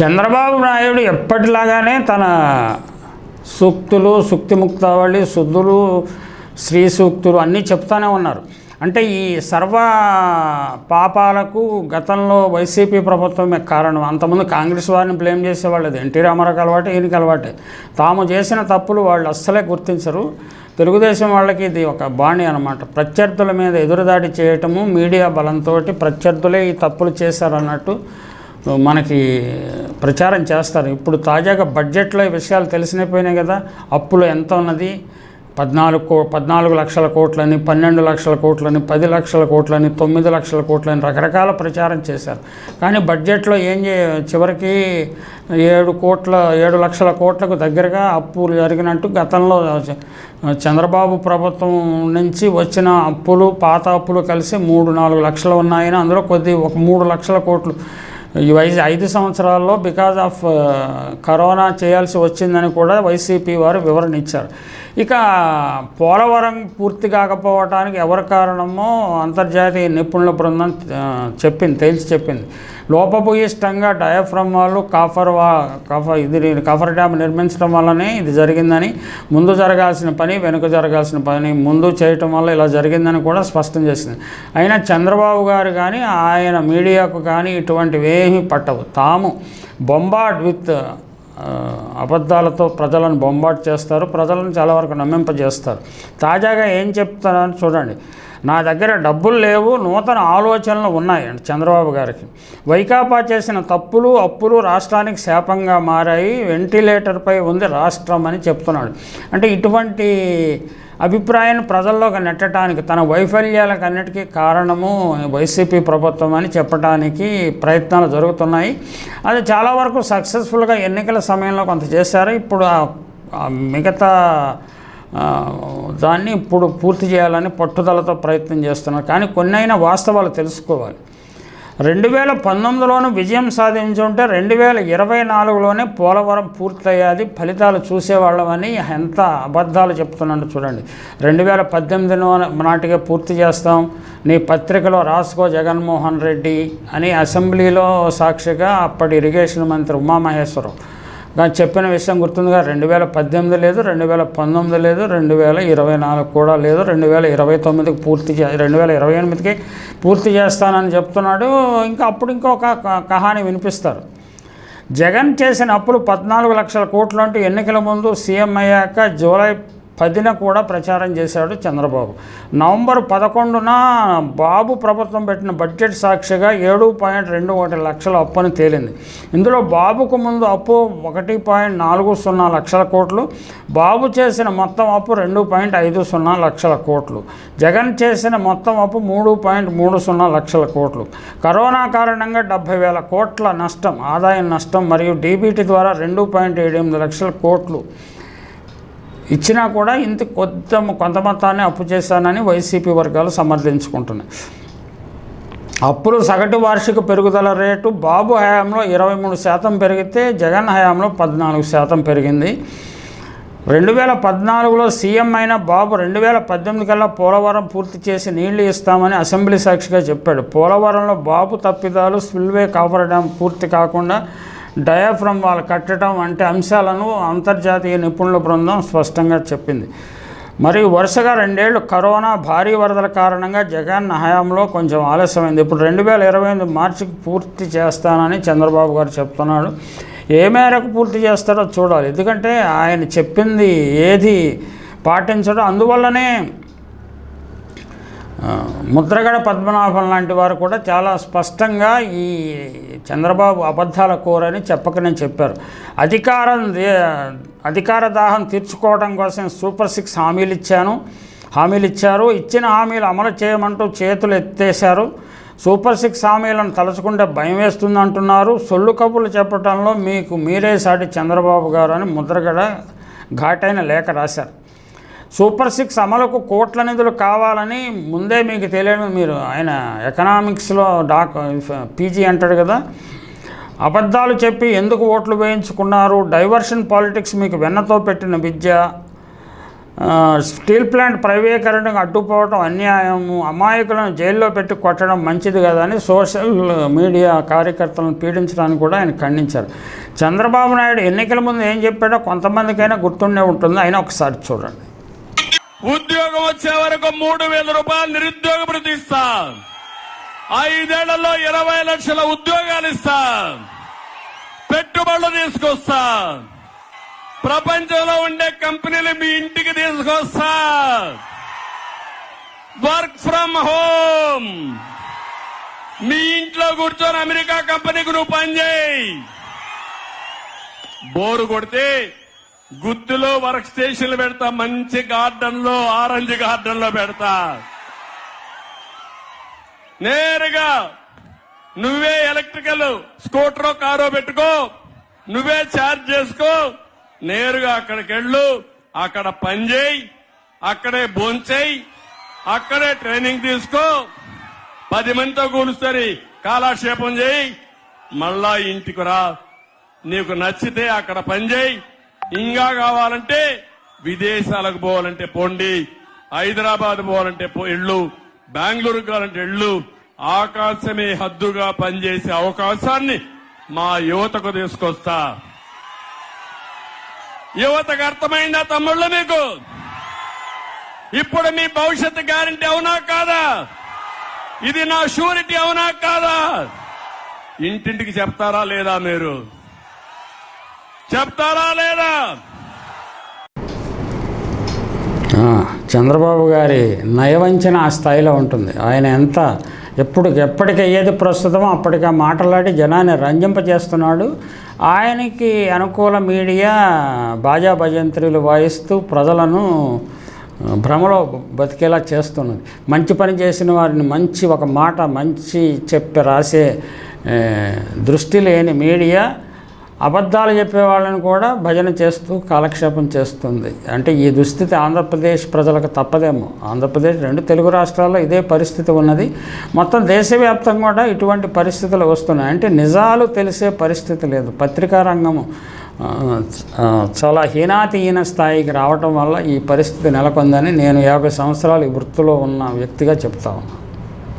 చంద్రబాబు నాయుడు ఎప్పటిలాగానే తన సూక్తులు సుక్తిముక్తావళి శుద్ధులు శ్రీ సూక్తులు అన్నీ చెప్తానే ఉన్నారు. అంటే ఈ సర్వ పాపాలకు గతంలో వైసీపీ ప్రభుత్వమే కారణం అంతకుముందు కాంగ్రెస్ వారిని బ్లేమ్ చేసేవాళ్ళు అది ఎన్టీ రామారావుకి అలవాటే ఈయనకి అలవాటే. తాము చేసిన తప్పులు వాళ్ళు అస్సలే గుర్తించరు. తెలుగుదేశం వాళ్ళకి ఇది ఒక బాణి అనమాట ప్రత్యర్థుల మీద ఎదురుదాడి చేయటము మీడియా బలంతో ప్రత్యర్థులే ఈ తప్పులు చేశారన్నట్టు మనకి ప్రచారం చేస్తారు. ఇప్పుడు తాజాగా బడ్జెట్లో ఈ విషయాలు తెలిసినపోయినాయి కదా. అప్పులు ఎంత ఉన్నది? పద్నాలుగు కో పద్నాలుగు లక్షల కోట్లని పన్నెండు లక్షల కోట్లని పది లక్షల కోట్లని తొమ్మిది లక్షల కోట్లని రకరకాల ప్రచారం చేశారు. కానీ బడ్జెట్లో ఏం చే చివరికి ఏడు కోట్ల ఏడు లక్షల కోట్లకు దగ్గరగా అప్పులు జరిగినట్టు గతంలో చంద్రబాబు ప్రభుత్వం నుంచి వచ్చిన అప్పులు పాత అప్పులు కలిసి మూడు నాలుగు లక్షలు ఉన్నాయని అందులో కొద్ది ఒక మూడు లక్షల కోట్లు ఈ వైసీ ఐదు సంవత్సరాల్లో బికాజ్ ఆఫ్ కరోనా చేయాల్సి వచ్చిందని కూడా వైసీపీ వారు వివరణ ఇచ్చారు. ఇక పోలవరం పూర్తి కాకపోవటానికి ఎవరి కారణమో అంతర్జాతీయ నిపుణుల బృందం చెప్పింది తేల్చి చెప్పింది. లోపభూయిష్టంగా డయాఫ్రమ్ వాళ్ళు కాఫర్ వా కాఫర్ ఇది కాఫర్ డ్యామ్ నిర్మించడం వల్లనే ఇది జరిగిందని ముందు జరగాల్సిన పని వెనుక జరగాల్సిన పని ముందు చేయటం వల్ల ఇలా జరిగిందని కూడా స్పష్టం చేసింది. అయినా చంద్రబాబు గారు కానీ ఆయన మీడియాకు కానీ ఇటువంటివి ఏమీ పట్టవు. తాము బొంబాట్ విత్ అబద్ధాలతో ప్రజలను బొంబాటు చేస్తారు ప్రజలను చాలా వరకు నమ్మింపజేస్తారు. తాజాగా ఏం చెప్తానని చూడండి. నా దగ్గర డబ్బులు లేవు నూతన ఆలోచనలు ఉన్నాయి చంద్రబాబు గారికి. వైకాపా చేసిన తప్పులు అప్పులు రాష్ట్రానికి శాపంగా మారాయి వెంటిలేటర్పై ఉంది రాష్ట్రం అని చెప్తున్నాడు. అంటే ఇటువంటి అభిప్రాయాన్ని ప్రజల్లోకి నెట్టడానికి తన వైఫల్యాలకన్నిటికీ కారణము వైసీపీ ప్రభుత్వం అని చెప్పడానికి ప్రయత్నాలు జరుగుతున్నాయి. అది చాలా వరకు సక్సెస్ఫుల్గా ఎన్నికల సమయంలో కొంత చేశారు. ఇప్పుడు మిగతా దాన్ని ఇప్పుడు పూర్తి చేయాలని పట్టుదలతో ప్రయత్నం చేస్తున్నారు. కానీ కొన్నైనా వాస్తవాలు తెలుసుకోవాలి. రెండు వేల పంతొమ్మిదిలోనూ విజయం సాధించుంటే రెండు వేల ఇరవై నాలుగులోనే పోలవరం పూర్తయ్యేది. ఫలితాలు చూసేవాళ్ళమని ఎంత అబద్ధాలు చెప్తున్నాడు చూడండి. రెండు వేల పద్దెనిమిదిలో నాటికే పూర్తి చేస్తాం. నీ పత్రికలో రాసుకో జగన్మోహన్ రెడ్డి అని అసెంబ్లీలో సాక్షిగా అప్పటి ఇరిగేషన్ మంత్రి ఉమామహేశ్వరం కానీ చెప్పిన విషయం గుర్తుందిగా రెండు వేల పద్దెనిమిది లేదు రెండు వేల పంతొమ్మిది లేదు రెండు వేల ఇరవై నాలుగు కూడా లేదు రెండు వేల ఇరవై తొమ్మిదికి పూర్తి చే రెండు వేల ఇరవై ఎనిమిదికి పూర్తి చేస్తానని చెప్తున్నాడు. ఇంకా అప్పుడు ఇంకొక కహాని వినిపిస్తారు. జగన్ చేసిన అప్పులు పద్నాలుగు లక్షల కోట్లు అంటూ ఎన్నికల ముందు సీఎం అయ్యాక జూలై పదిన కూడా ప్రచారం చేశాడు చంద్రబాబు. నవంబర్ పదకొండున బాబు ప్రభుత్వం పెట్టిన బడ్జెట్ సాక్షిగా ఏడు పాయింట్ రెండు ఒకటి లక్షల అప్పు అని తేలింది. ఇందులో బాబుకు ముందు అప్పు ఒకటి పాయింట్ నాలుగు సున్నా లక్షల కోట్లు బాబు చేసిన మొత్తం అప్పు రెండు పాయింట్ ఐదు సున్నా లక్షల కోట్లు జగన్ చేసిన మొత్తం అప్పు మూడు పాయింట్ మూడు సున్నా లక్షల కోట్లు. కరోనా కారణంగా డెబ్బై వేల కోట్ల నష్టం ఆదాయం నష్టం మరియు డీబీటీ ద్వారా రెండు పాయింట్ ఏడు ఎనిమిది లక్షల కోట్లు ఇచ్చినా కూడా ఇంత కొంత కొంత మొత్తాన్ని అప్పు చేశానని వైసీపీ వర్గాలు సమర్థించుకుంటున్నాయి. అప్పులు సగటు వార్షిక పెరుగుదల రేటు బాబు హయాంలో ఇరవై మూడు శాతం పెరిగితే జగన్ హయాంలో పద్నాలుగు శాతం పెరిగింది. రెండు వేల పద్నాలుగులో సీఎం అయిన బాబు రెండు వేల పద్దెనిమిది కల్లా పోలవరం పూర్తి చేసి నీళ్ళు ఇస్తామని అసెంబ్లీ సాక్షిగా చెప్పాడు. పోలవరంలో బాబు తప్పిదాలు స్పిల్వే కాపర్ డ్యాం పూర్తి కాకుండా డయాఫ్రమ్ వాళ్ళు కట్టడం వంటి అంశాలను అంతర్జాతీయ నిపుణుల బృందం స్పష్టంగా చెప్పింది. మరియు వరుసగా రెండేళ్ళు కరోనా భారీ వరదల కారణంగా జగన్ హయాంలో కొంచెం ఆలస్యమైంది. ఇప్పుడు రెండు వేల ఇరవై ఎనిమిది మార్చికి పూర్తి చేస్తానని చంద్రబాబు గారు చెప్తున్నాడు. ఏ మేరకు పూర్తి చేస్తారో చూడాలి. ఎందుకంటే ఆయన చెప్పింది ఏది పాటించడం అందువల్లనే ముద్రగడ పద్మనాభం లాంటి వారు కూడా చాలా స్పష్టంగా ఈ చంద్రబాబు అబద్ధాల కోరని చెప్పకనే చెప్పారు. అధికారం అధికార దాహం తీర్చుకోవడం కోసం సూపర్ సిక్స్ హామీలు ఇచ్చాను. హామీలు ఇచ్చారు. ఇచ్చిన హామీలు అమలు చేయమంటూ చేతులు ఎత్తేశారు. సూపర్ సిక్స్ హామీలను తలుచుకుంటే భయం వేస్తుంది అంటున్నారు సొల్లు కబుర్లు చెప్పడంలో మీకు మీరే సాటి చంద్రబాబు గారు అని ముద్రగడ ఘాటైన లేఖ రాశారు. సూపర్ సిక్స్ అమలుకు కోట్ల నిధులు కావాలని ముందే మీకు తెలియడం మీరు ఆయన ఎకనామిక్స్లో డాక్ పీజీ అంటాడు కదా. అబద్ధాలు చెప్పి ఎందుకు ఓట్లు వేయించుకున్నారు? డైవర్షన్ పాలిటిక్స్ మీకు వెన్నతో పెట్టిన విద్య స్టీల్ ప్లాంట్ ప్రైవేకరణకు అడ్డుపోవడం అన్యాయము అమాయకులను జైల్లో పెట్టి కొట్టడం మంచిది కదా అని సోషల్ మీడియా కార్యకర్తలను పీడించడానికి కూడా ఆయన ఖండించారు. చంద్రబాబు నాయుడు ఎన్నికల ముందు ఏం చెప్పాడో కొంతమందికైనా గుర్తుండే ఉంటుంది. అయినా ఒకసారి చూడండి. ఉద్యోగం వచ్చే వరకు మూడు వేల రూపాయలు నిరుద్యోగ భృతి ఇస్తా. ఐదేళ్ళలో ఇరవై లక్షల ఉద్యోగాలు ఇస్తా. పెట్టుబడులు తీసుకొస్తా. ప్రపంచంలో ఉండే కంపెనీలు మీ ఇంటికి తీసుకొస్తా. Work from home. మీ ఇంట్లో కూర్చొని అమెరికా కంపెనీకి నువ్వు పనిచేయి బోరు కొడితే గుత్తులో వర్క్ స్టేషన్లు పెడతా మంచి గార్డెన్లో ఆరెంజ్ గార్డెన్లో పెడతా. నేరుగా నువ్వే ఎలక్ట్రికల్ స్కూటర్ కారో పెట్టుకో నువ్వే ఛార్జ్ చేసుకో నేరుగా అక్కడికి వెళ్ళు అక్కడ పని చేయి అక్కడే భోంచేయి అక్కడే ట్రైనింగ్ తీసుకో పది మందితో కూలుస్తారు కాలక్షేపం చేయి మళ్ళా ఇంటికి రా నీకు నచ్చితే అక్కడ పని చేయి ఇంకా కావాలంటే విదేశాలకు పోవాలంటే పోండి హైదరాబాద్ పోవాలంటే పో ఇళ్ళు బెంగళూరు కావాలంటే ఇళ్ళు ఆకాశమే హద్దుగా పనిచేసే అవకాశాన్ని మా యువతకు తీసుకొస్తా. యువతకు అర్థమైందా తమ్ముళ్ళు మీకు? ఇప్పుడు మీ భవిష్యత్తు గ్యారంటీ అవునా కాదా? ఇది నా షూరిటీ అవునా కాదా? ఇంటింటికి చెప్తారా లేదా మీరు? చెప్తారా లేదా? చంద్రబాబు గారి నయవంచన ఆ స్థాయిలో ఉంటుంది. ఆయన ఎంత ఎప్పుడు ఎప్పటికి ఏది ప్రస్తుతమో అప్పటికే మాట్లాడి జనాన్ని రంజింపజేస్తున్నాడు. ఆయనకి అనుకూల మీడియా బాజా భజంత్రులు వాయిస్తూ ప్రజలను భ్రమలో బతికేలా చేస్తున్నది. మంచి పని చేసిన వారిని మంచి ఒక మాట మంచి చెప్పి రాసే దృష్టి లేని మీడియా అబద్ధాలు చెప్పే వాళ్ళని కూడా భజన చేస్తూ కాలక్షేపం చేస్తుంది. అంటే ఈ దుస్థితి ఆంధ్రప్రదేశ్ ప్రజలకు తప్పదేమో. ఆంధ్రప్రదేశ్ రెండు తెలుగు రాష్ట్రాల్లో ఇదే పరిస్థితి ఉన్నది. మొత్తం దేశవ్యాప్తంగా కూడా ఇటువంటి పరిస్థితులు వస్తున్నాయి. అంటే నిజాలు తెలిసే పరిస్థితి లేదు. పత్రికా రంగము చాలా హీనాతిహీన స్థాయికి రావటం వల్ల ఈ పరిస్థితి నెలకొందని నేను యాభై సంవత్సరాలు ఈ వృత్తిలో ఉన్న వ్యక్తిగా చెప్తా ఉన్నాను